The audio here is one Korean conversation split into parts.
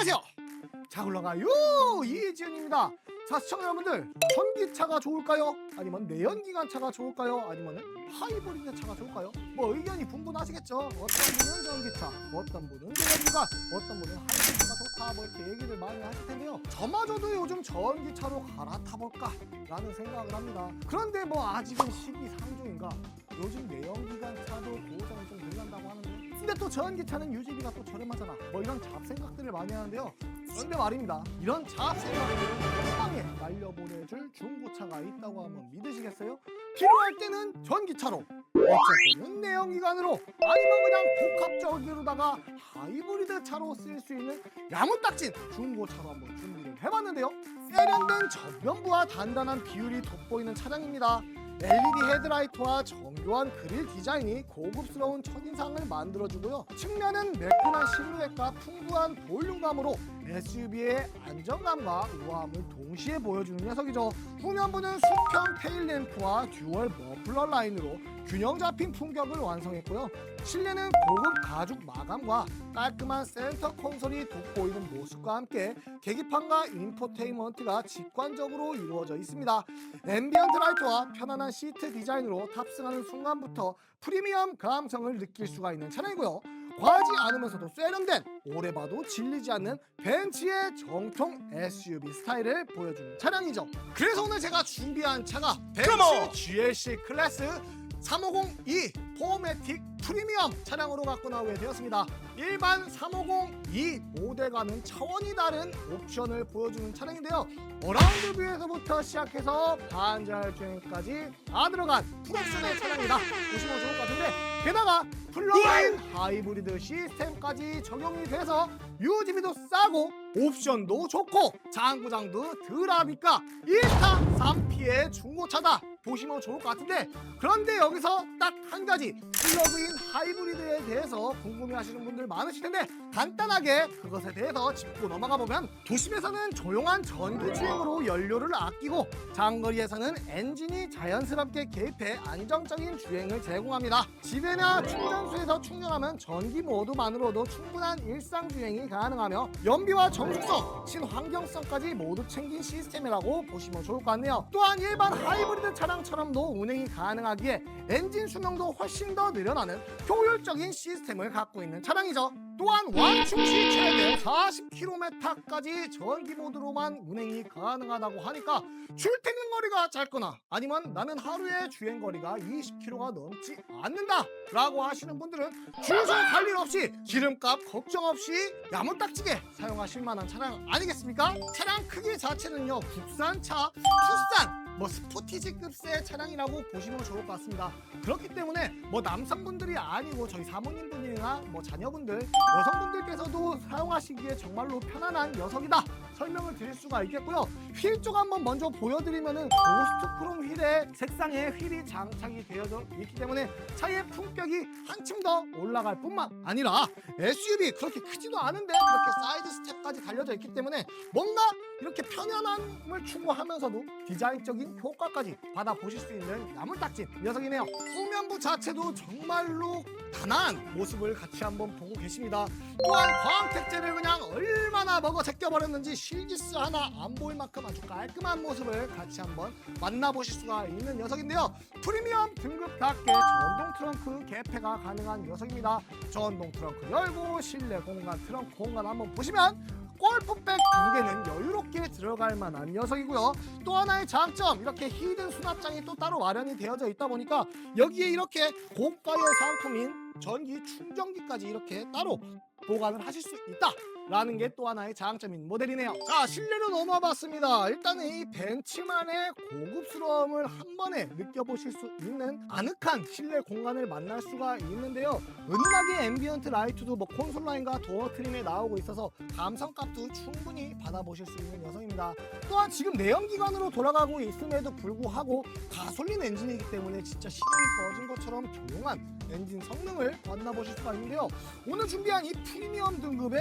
안녕하세요. 자 올라가요 이지은입니다. 자 시청자 여러분들 전기차가 좋을까요? 아니면 내연기관차가 좋을까요? 아니면 하이브리드 차가 좋을까요? 뭐 의견이 분분하시겠죠. 어떤 분은 전기차, 어떤 분은 내연기관, 어떤 분은 하이브리드가 좋다 뭐 이렇게 얘기를 많이 하실 텐데요. 저마저도 요즘 전기차로 갈아타볼까 라는 생각을 합니다. 그런데 뭐 아직은 시기 상조인가 요즘 내연기관차도 고장이 좀 늘난다고 하는데 근데 또 전기차는 유지비가 또 저렴 하잖아 뭐 이런 잡생각들을 많이 하는데요. 그런데 말입니다. 이런 잡생각들을 한 방에 날려보내줄 중고차가 있다고 하면 믿으시겠어요? 필요할 때는 전기차로 때는 내연기관으로 아니면 그냥 복합적으로다가 하이브리드 차로 쓸수 있는 야무딱진 중고차로 한번 준비를 해봤는데요. 세련된 전면부와 단단한 비율이 돋보이는 차량입니다 LED 헤드라이트와 정교한 그릴 디자인이 고급스러운 첫인상을 만들어주고요. 측면은 매끈한 실루엣과 풍부한 볼륨감으로 SUV의 안정감과 우아함을 동시에 보여주는 녀석이죠. 후면부는 수평 테일램프와 듀얼 머플러 라인으로 균형 잡힌 풍격을 완성했고요. 실내는 고급 가죽 마감과 깔끔한 센터 콘솔이 돋보이는 모습과 함께 계기판과 인포테인먼트가 직관적으로 이루어져 있습니다. 앰비언트 라이트와 편안한 시트 디자인으로 탑승하는 순간부터 프리미엄 감성을 느낄 수가 있는 차량이고요. 과하지 않으면서도 세련된 오래 봐도 질리지 않는 벤츠의 정통 SUV 스타일을 보여주는 차량이죠. 그래서 오늘 제가 준비한 차가! 벤츠 GLC 클래스 350e 포매틱 프리미엄 차량으로 갖고 나오게 되었습니다. 일반 350e 모델과는 차원이 다른 옵션을 보여주는 차량인데요. 어라운드 뷰에서부터 시작해서 반절 주행까지 다 들어간 풀옵션의 차량이다. 보시면 좋을 것 같은데 게다가 플러그인 하이브리드 시스템까지 적용이 돼서 유지비도 싸고 옵션도 좋고 장구장도 덜하니까 1타 3피의 중고차다 보시면 좋을 것 같은데 그런데 여기서 딱 한 가지 플러그인 하이브리드에 대해서 궁금해하시는 분들 많으실 텐데 간단하게 그것에 대해서 짚고 넘어가 보면 도심에서는 조용한 전기 주행으로 연료를 아끼고 장거리에서는 엔진이 자연스럽게 개입해 안정적인 주행을 제공합니다. 집에나 충전소에서 충전하면 전기 모드만으로도 충분한 일상 주행이 가능하며 연비와 정숙성, 친환경성까지 모두 챙긴 시스템이라고 보시면 좋을 것 같네요. 또한 일반 하이브리드 차량 처럼도 운행이 가능하기에 엔진 수명도 훨씬 더 늘어나는 효율적인 시스템을 갖고 있는 차량이죠. 또한 완충 시 최대 40km까지 전기 모드로만 운행이 가능하다고 하니까 출퇴근 거리가 짧거나 아니면 나는 하루에 주행 거리가 20km가 넘지 않는다 라고 하시는 분들은 주유소 갈일 없이 기름값 걱정 없이 야무딱지게 사용하실 만한 차량 아니겠습니까? 차량 크기 자체는요 국산차, 투싼 뭐 스포티지급의 차량이라고 보시면 좋을 것 같습니다. 그렇기 때문에 뭐 남성분들이 아니고 저희 사모님분이나 뭐 자녀분들, 여성분들께서도 사용하시기에 정말로 편안한 녀석이다 설명을 드릴 수가 있겠고요. 휠 쪽 한번 먼저 보여드리면은 고스트 크롬 휠에 색상에 휠이 장착이 되어져 있기 때문에 차의 품격이 한층 더 올라갈 뿐만 아니라 SUV 그렇게 크지도 않은데 그렇게 사이드 스텝까지 달려져 있기 때문에 뭔가 이렇게 편안함을 추구하면서도 디자인적인 효과까지 받아보실 수 있는 야물딱진 녀석이네요. 후면부 자체도 정말로 단아한 모습을 같이 한번 보고 계십니다. 또한 광택제를 그냥 얼마나 먹어 제껴버렸는지 실기스 하나 안 보일 만큼 아주 깔끔한 모습을 같이 한번 만나보실 수가 있는 녀석인데요. 프리미엄 등급답게 전동 트렁크 개폐가 가능한 녀석입니다. 전동 트렁크 열고 실내 공간 트렁크 공간 한번 보시면 골프백 두 개는 들어갈 만한 녀석이고요. 또 하나의 장점 이렇게 히든 수납장이 또 따로 마련이 되어져 있다 보니까 여기에 이렇게 고가의 상품인 전기 충전기까지 이렇게 따로 보관을 하실 수 있다 라는 게 또 하나의 장점인 모델이네요. 자 실내로 넘어와 봤습니다. 일단은 이 벤츠만의 고급스러움을 한 번에 느껴보실 수 있는 아늑한 실내 공간을 만날 수가 있는데요. 은은하게 앰비언트 라이트도 뭐 콘솔 라인과 도어 트림에 나오고 있어서 감성값도 충분히 받아보실 수 있는 녀석입니다. 또한 지금 내연기관으로 돌아가고 있음에도 불구하고 가솔린 엔진이기 때문에 진짜 시동이 꺼진 것처럼 조용한 엔진 성능을 만나보실 수가 있는데요. 오늘 준비한 이 프리미엄 등급의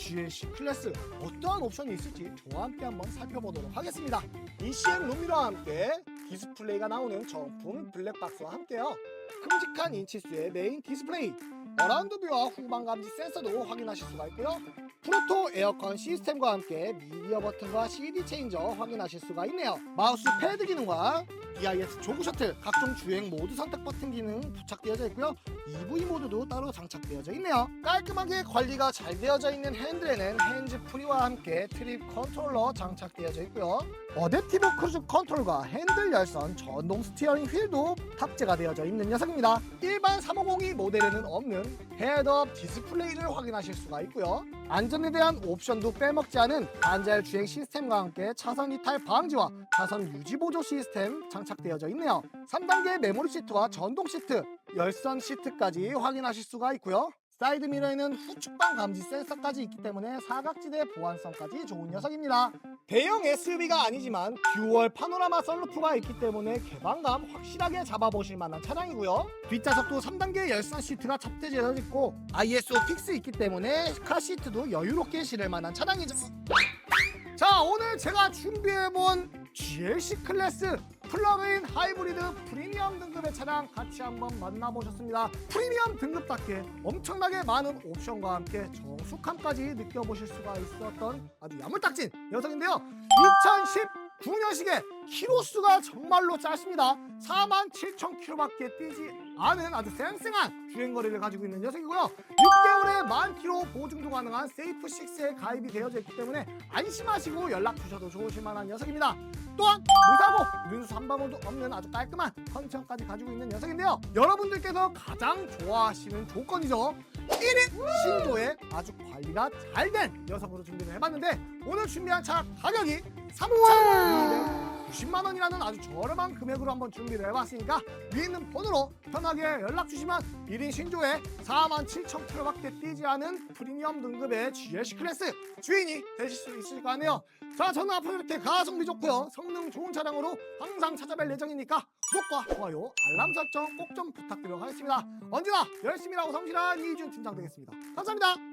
GLC 클래스 어떠한 옵션이 있을지 저와 함께 한번 살펴보도록 하겠습니다. ECM 루미와 함께 디스플레이가 나오는 정품 블랙박스와 함께요. 큼직한 인치수의 메인 디스플레이 어라운드 뷰와 후방 감지 센서도 확인하실 수가 있고요. 프로토 에어컨 시스템과 함께 미디어 버튼과 CD 체인저 확인하실 수가 있네요. 마우스 패드 기능과 EIS 조그 셔틀, 각종 주행 모드 선택 버튼 기능 부착되어져 있고요. EV 모드도 따로 장착되어져 있네요. 깔끔하게 관리가 잘 되어져 있는 핸들에는 핸즈 프리와 함께 트립 컨트롤러 장착되어져 있고요. 어댑티브 크루즈 컨트롤과 핸들 열선, 전동 스티어링 휠도 탑재가 되어져 있는 녀석입니다. 일반 3502 모델에는 없는 헤드업 디스플레이를 확인하실 수가 있고요. 안전에 대한 옵션도 빼먹지 않은 반자율 주행 시스템과 함께 차선 이탈 방지와 차선 유지 보조 시스템 장착되어져 있네요. 3단계 메모리 시트와 전동 시트, 열선 시트까지 확인하실 수가 있고요. 사이드 미러에는 후측방 감지 센서까지 있기 때문에 사각지대 보안성까지 좋은 녀석입니다. 대형 SUV가 아니지만 듀얼 파노라마 썬루프가 있기 때문에 개방감 확실하게 잡아보실 만한 차량이고요. 뒷좌석도 3단계 열선 시트가 탑재되어 있고 ISO 픽스 있기 때문에 카 시트도 여유롭게 실을 만한 차량이죠. 자 오늘 제가 준비해본 GLC 클래스 플러그인 하이브리드 프리미엄 등급의 차량 같이 한번 만나보셨습니다. 프리미엄 등급답게 엄청나게 많은 옵션과 함께 정숙함까지 느껴보실 수가 있었던 아주 야물딱진 녀석인데요. 2019년식에 키로수가 정말로 짧습니다. 47,000km밖에 뛰지 않은 아주 쌩쌩한 주행거리를 가지고 있는 녀석이고요. 6개월에 만 킬로 보증도 가능한 세이프 6에 가입이 되어져 있기 때문에 안심하시고 연락 주셔도 좋으실 만한 녀석입니다. 또한 무사고 눈수 한 방울도 없는 아주 깔끔한 컨디션까지 가지고 있는 녀석인데요. 여러분들께서 가장 좋아하시는 조건이죠. 1인 신조에 아주 관리가 잘 된 녀석으로 준비를 해봤는데 오늘 준비한 차 가격이 3,290만 원이라는 아주 저렴한 금액으로 한번 준비를 해봤으니까 위에 있는 번호로 편하게 연락 주시면 1인 신조에 47,000km밖에 뛰지 않은 프리미엄 등급의 GLC 클래스 주인이 되실 수 있을 거 아니에요. 자, 저는 앞으로 이렇게 가성비 좋고요. 성능 좋은 차량으로 항상 찾아뵐 예정이니까 구독과 좋아요, 알람 설정 꼭 좀 부탁드리도록 하겠습니다. 언제나 열심히 하고 성실한 이준 팀장 되겠습니다. 감사합니다.